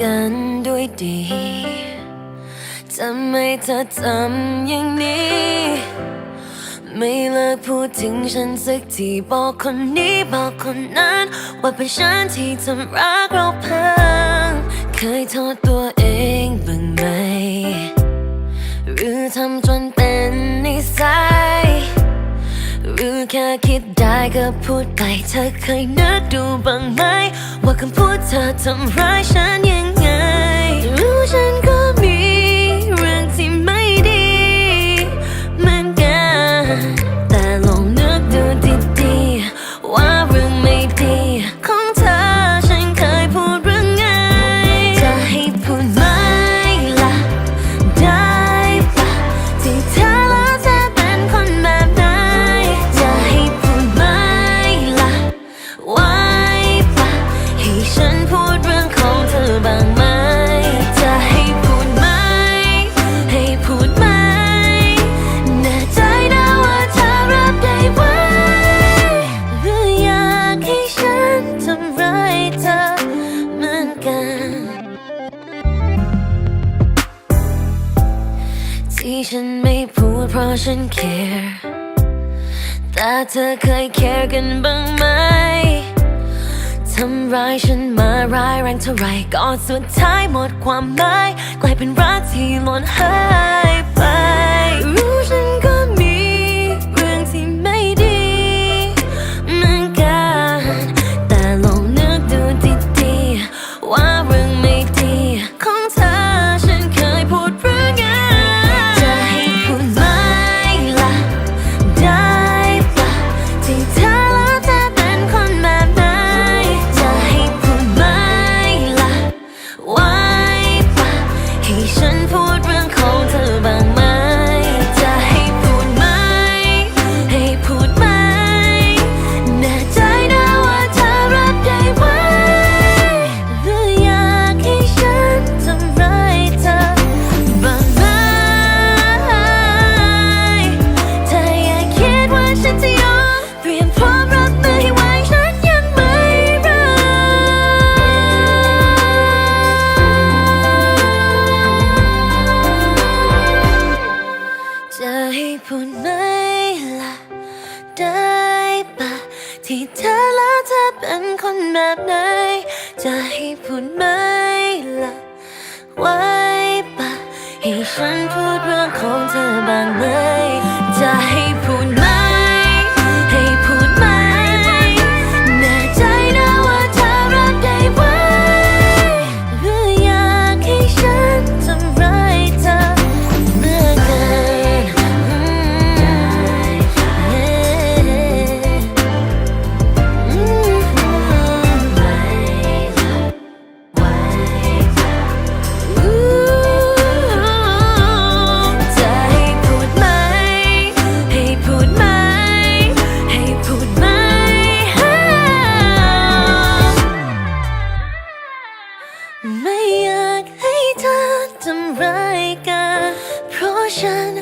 กันด้วยดีทำไมเธอทำอย่างนี้ ไม่เลิกพูดถึงฉันสักทีบอกคนนี้บอกคนนั้น ว่าเป็นฉันที่ทำรักเราพัง เคยโทษตัวเองบ้างไหม หรือทำจนเป็นนิสัยหรือแค่คิดได้ก็พูดไปเธอเคยนึกดูบ้างไหม ว่าคำพูดเธอทำร้ายฉันยัง ฉันก็ ที่ฉันไม่พูดเพราะฉัน care แต่เธอเคย care กันบ้างไหมทำร้ายฉันมาร้ายแรงเท่าไรก็สุดท้ายหมดความหมายกลายเป็นรักที่หล่นหาย ให้ ได้ปะที่เธอแล้วเธอเป็นคนแบบไหน จะให้พูดไหมล่ะไว้ปะให้ฉันพูดเรื่องของเธอบ้างไหมจะให้ ไม่อยากให้เธอทำร้ายกันเพราะฉัน